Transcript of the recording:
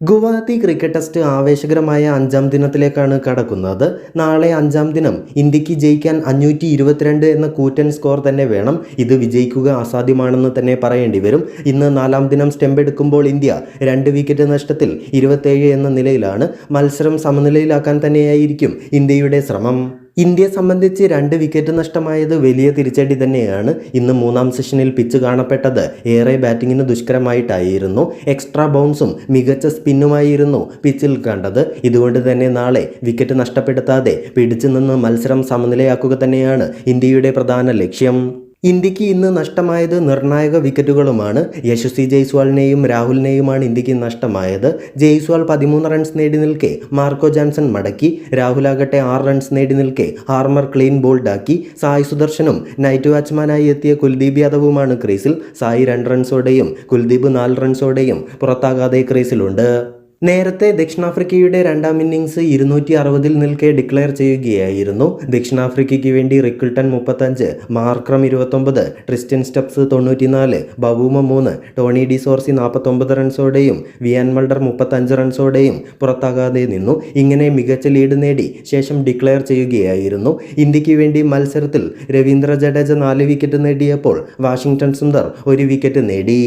Guwahati cricket test ആവേശകരമായ അഞ്ചാം ദിനത്തിലേക്കാണ് കടക്കുന്നത്. നാളെ അഞ്ചാം ദിനം. ഇന്ത്യയ്ക്ക് ജയിക്കാൻ അഞ്ഞൂറ്റി ഇരുപത്തിരണ്ട് എന്ന കൂറ്റൻ സ്കോർ തന്നെ വേണം. ഇത് വിജയിക്കുക അസാധ്യമാണെന്ന് തന്നെ പറയേണ്ടി വരും. ഇന്ന് നാലാം ദിനം സ്റ്റെമ്പ് എടുക്കുമ്പോൾ ഇന്ത്യ രണ്ട് വിക്കറ്റ് നഷ്ടത്തിൽ ഇരുപത്തേഴ് എന്ന നിലയിലാണ്. മത്സരം സമനിലയിലാക്കാൻ തന്നെയായിരിക്കും ഇന്ത്യയുടെ ശ്രമം. ഇന്ത്യയെ സംബന്ധിച്ച് രണ്ട് വിക്കറ്റ് നഷ്ടമായത് വലിയ തിരിച്ചടി തന്നെയാണ് ഇന്ന് മൂന്നാം സെഷനിൽ പിച്ച് കാണപ്പെട്ടത്. ഏറെ ബാറ്റിങ്ങിന് ദുഷ്കരമായിട്ടായിരുന്നു. എക്സ്ട്രാ ബൗൺസും മികച്ച സ്പിന്നുമായിരുന്നു പിച്ചിൽ കണ്ടത്. ഇതുകൊണ്ട് തന്നെ നാളെ വിക്കറ്റ് നഷ്ടപ്പെടുത്താതെ പിടിച്ചു നിന്ന് മത്സരം സമനിലയാക്കുക തന്നെയാണ് ഇന്ത്യയുടെ പ്രധാന ലക്ഷ്യം. ഇന്ത്യയ്ക്ക് ഇന്ന് നഷ്ടമായത് നിർണായക വിക്കറ്റുകളുമാണ്. യശസ്വി ജയ്സ്വാളിനെയും രാഹുലിനെയുമാണ് ഇന്ത്യയ്ക്ക് നഷ്ടമായത്. ജയ്സ്വാൾ പതിമൂന്ന് റൺസ് നേടി നിൽക്കെ മാർക്കോ ജാൻസൺ മടക്കി. രാഹുലാകട്ടെ ആറ് റൺസ് നേടി നിൽക്കെ ആർമർ ക്ലീൻ ബോൾഡാക്കി. സായ് സുദർശനും നൈറ്റ് വാച്ച്മാനായി എത്തിയ കുൽദീപ് യാദവുമാണ് ക്രീസിൽ. സായി രണ്ട് റൺസോടെയും കുൽദീപ് നാല് റൺസോടെയും പുറത്താകാതെ ക്രീസിലുണ്ട്. നേരത്തെ ദക്ഷിണാഫ്രിക്കയുടെ രണ്ടാം ഇന്നിങ്സ് ഇരുന്നൂറ്റി അറുപതിൽ നിൽക്കെ ഡിക്ലെയർ ചെയ്യുകയായിരുന്നു. ദക്ഷിണാഫ്രിക്കയ്ക്ക് വേണ്ടി റിക്കിൾട്ടൺ മുപ്പത്തഞ്ച് മാർക്രം ഇരുപത്തൊമ്പത് ട്രിസ്റ്റൻ സ്റ്റെപ്സ് തൊണ്ണൂറ്റിനാല് ബബൂമ മൂന്ന് ടോണി ഡി സോർസി നാൽപ്പത്തൊമ്പത് റൺസോടെയും വിയാൻ മൾഡർ മുപ്പത്തഞ്ച് റൺസോടെയും പുറത്താകാതെ നിന്നു. ഇങ്ങനെ മികച്ച ലീഡ് നേടി ശേഷം ഡിക്ലെയർ ചെയ്യുകയായിരുന്നു. ഇന്ത്യയ്ക്ക് വേണ്ടി മത്സരത്തിൽ രവീന്ദ്ര ജഡേജ നാല് വിക്കറ്റ് നേടിയപ്പോൾ വാഷിംഗ്ടൺ സുന്ദർ ഒരു വിക്കറ്റ് നേടി.